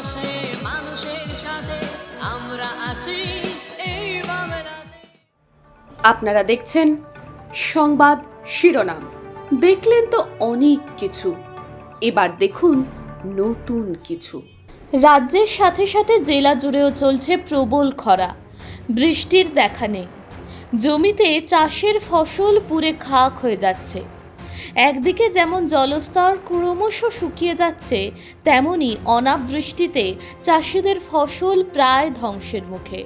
পাশে মানুষের সাথে আমরা আছি। এই আপনারা দেখছেন সংবাদ শিরোনাম। দেখলেন তো অনেক কিছু। এবার দেখুন নতুন কিছু। রাজ্যের সাথে সাথে জেলা জুড়েও চলছে প্রবল খরা। বৃষ্টির দেখা নেই। জমিতে চাষের ফসল পুড়ে খাক হয়ে যাচ্ছে। একদিকে যেমন জলস্তর ক্রমশ শুকিয়ে যাচ্ছে, তেমনি অনাবৃষ্টিতে চাষিদের ফসল প্রায় ধ্বংসের মুখে।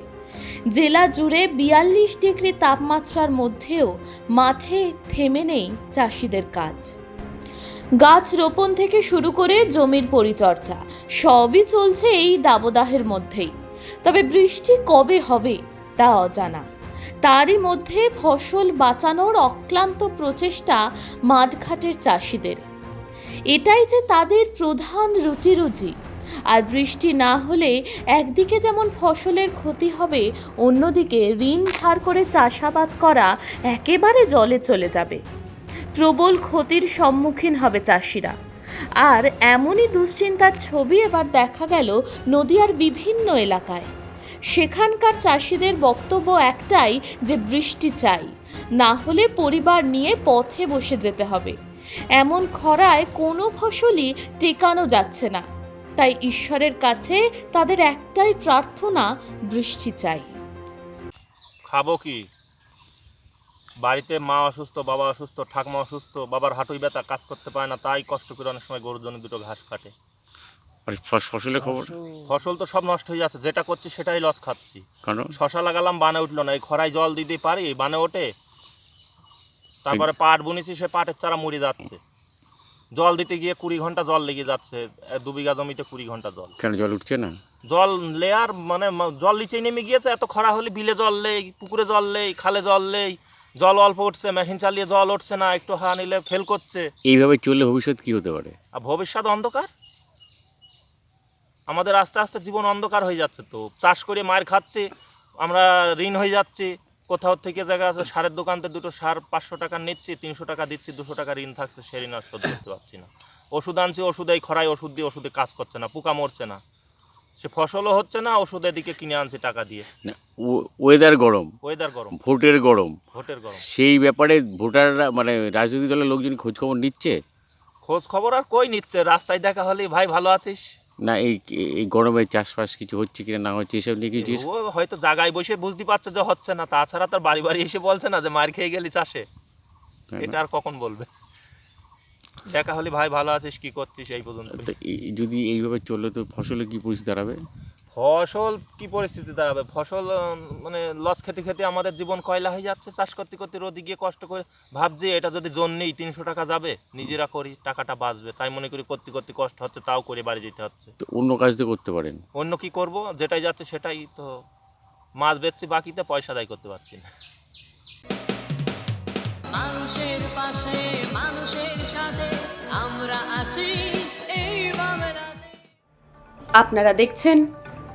জেলা জুড়ে বিয়াল্লিশ ডিগ্রি তাপমাত্রার মধ্যেও মাঠে থেমে নেই চাষিদের কাজ। গাছ রোপণ থেকে শুরু করে জমির পরিচর্যা, সবই চলছে এই দাবদাহের মধ্যেই। তবে বৃষ্টি কবে হবে তা অজানা। তারই মধ্যে ফসল বাঁচানোর অক্লান্ত প্রচেষ্টা মাঠঘাটের চাষিদের। এটাই যে তাদের প্রধান রুটিরুজি আর বৃষ্টি না হলে একদিকে যেমন ফসলের ক্ষতি হবে, অন্যদিকে ঋণ ধার করে চাষাবাদ করা একেবারে জলে চলে যাবে। প্রবল ক্ষতির সম্মুখীন হবে চাষিরা। আর এমনই দুশ্চিন্তার ছবি এবার দেখা গেল নদিয়ার বিভিন্ন এলাকায়। সেখানকার চাষিদের বক্তব্য একটাই যে বৃষ্টি চাই। না হলে পরিবার নিয়ে পথে বসে যেতে হবে। এমন খরায় কোনো ফসলই টেকানো যাচ্ছে না। তাই ঈশ্বরের কাছে তাদের একটাই প্রার্থনা, বৃষ্টি চাই। খাব কি? বাড়িতে মা অসুস্থ, বাবা অসুস্থ, ঠাকমা অসুস্থ, বাবার হাঁটুই ব্যথা, কাজ করতে পারে না, তাই কষ্ট করে অনেক সময় গরুর জন্য দুটো ঘাস কাটে। আর ফস- ফসলের খবর? ফসল তো সব নষ্ট হয়ে যাচ্ছে যেটা করছি সেটাই লস খাচ্ছি। কারণ শশা লাগালাম বানে উঠল না এই খরায় জল দিতে পারি বানে ওঠে। তারপরে পাট বুনেছি সে পাটের চারা মরে যাচ্ছে। জল দিতে গিয়ে কুড়ি ঘণ্টা জল লেগে যাচ্ছে এ দু বিঘা জমিতে কুড়ি ঘণ্টা জল। কেন জল উঠছে না? জল লেয়ার মানে ম- জল নিচেই নেমে গিয়েছে এত খরা হলে বিলে জল নেই পুকুরে জল নেই খালে জল নেই জল অল্প উঠছে মেশিন চালিয়ে জল উঠছে না একটু হা নিলে ফেল করছে। এইভাবে চললে ভবিষ্যৎ কি হতে পারে? আর ভবিষ্যৎ অন্ধকার? আমাদের আস্তে আস্তে জীবন অন্ধকার হয়ে যাচ্ছে তো। চাষ করে মার খাচ্ছে আমরা ঋণ হয়ে যাচ্ছে। কোথাও থেকে জায়গা আছে সারের দোকানতে দুটো সার পাঁচশো টাকা নিচ্ছি তিনশো টাকা দিচ্ছি দুশো টাকা ঋণ থাকছে সে ঋণ আর শোধ করতে পারছি না। ওষুধ আনছি ওষুধ এই খরায় ওষুধ দিয়ে ওষুধে কাজ করছে না পোকা মরছে না। সে ফসলও হচ্ছে না ওষুধের দিকে কিনে আনছে টাকা দিয়ে। ওয়েদার গরম। ওয়েদার গরম। ভোটের গরম। ভোটের গরম। সেই ব্যাপারে ভোটাররা মানে রাজনৈতিক দলের লোকজন খোঁজ খবর নিচ্ছে? খোঁজ খবর আর কই নিচ্ছে? রাস্তায় দেখা হলেই ভাই ভালো আছিস? না এই এই গরমে চাষবাস কিছু হচ্ছে কিনা না হচ্ছে এসব নিয়ে কিছু ও হয়তো জায়গায় বসে বুঝতে পারছে যে হচ্ছে না তাছাড়া তার বাড়ি বাড়ি এসে বলছে না যে মার খেয়ে গেলি চাষে। এটা আর কখন বলবে? দেখা হলে ভাই ভালো আছিস কি করছিস এই পর্যন্ত যদি এইভাবে চললে তো ফসলের কি পরিস্থিতি দাঁড়াবে? ফসল কি পরিস্থিতি দাঁড়াবে? ফসল মানে লস খেতে খেতে আমাদের জীবন কয়লা হয়ে যাচ্ছে? চাষ করতে করতে রোদি গিয়ে কষ্ট করে ভাবছি এটা যদি জন নেই তিনশো টাকা যাবে নিজেরা করি টাকাটা বাঁচবে। তাই মনে করি করতে করতে কষ্ট হচ্ছে তাও করে বাড়ি যেতে হচ্ছে। অন্য কাজ দিয়ে করতে পারেন? অন্য কি করব? যেটাই যাচ্ছে সেটাই তো মাছ বেচছি বাকিতে পয়সা দায় করতে পারছি না। মানুষের পাশে মানুষের সাথে আমরা আছি এই আপনারা দেখছেন